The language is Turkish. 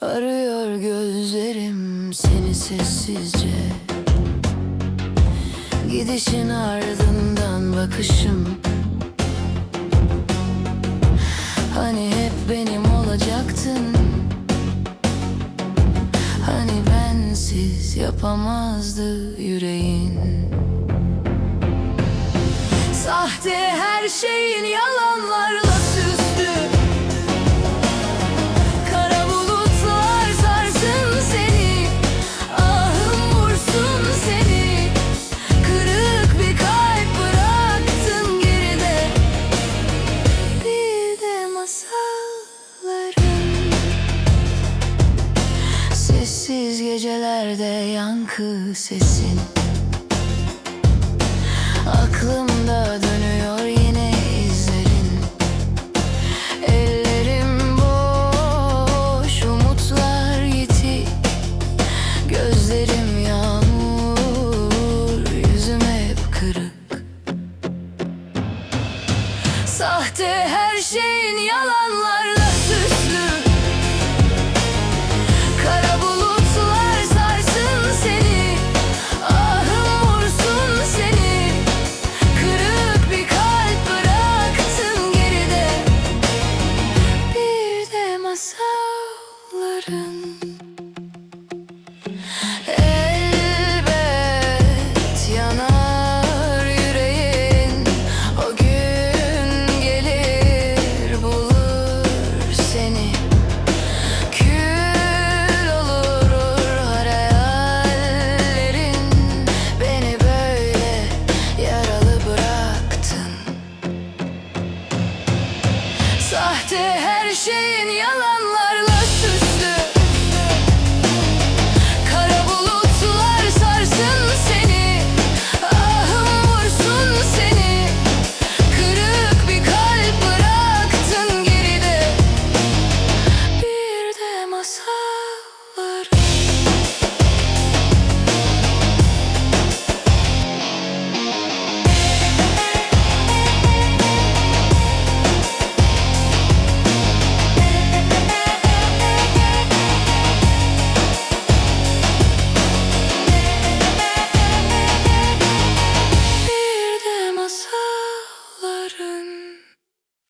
Arıyor gözlerim seni sessizce. Gidişin ardından bakışım. Hani hep benim olacaktın? Hani bensiz yapamazdı yüreğin? Sahte her şeyin Sessiz gecelerde yankı sesin. Aklımda dönüyor yine izlerin. Ellerim boş, umutlar yitik Gözlerim yağmur, yüzüm hep kırık. Sahte her şeyin yalanlarla Sahte her şeyin yalanlarla.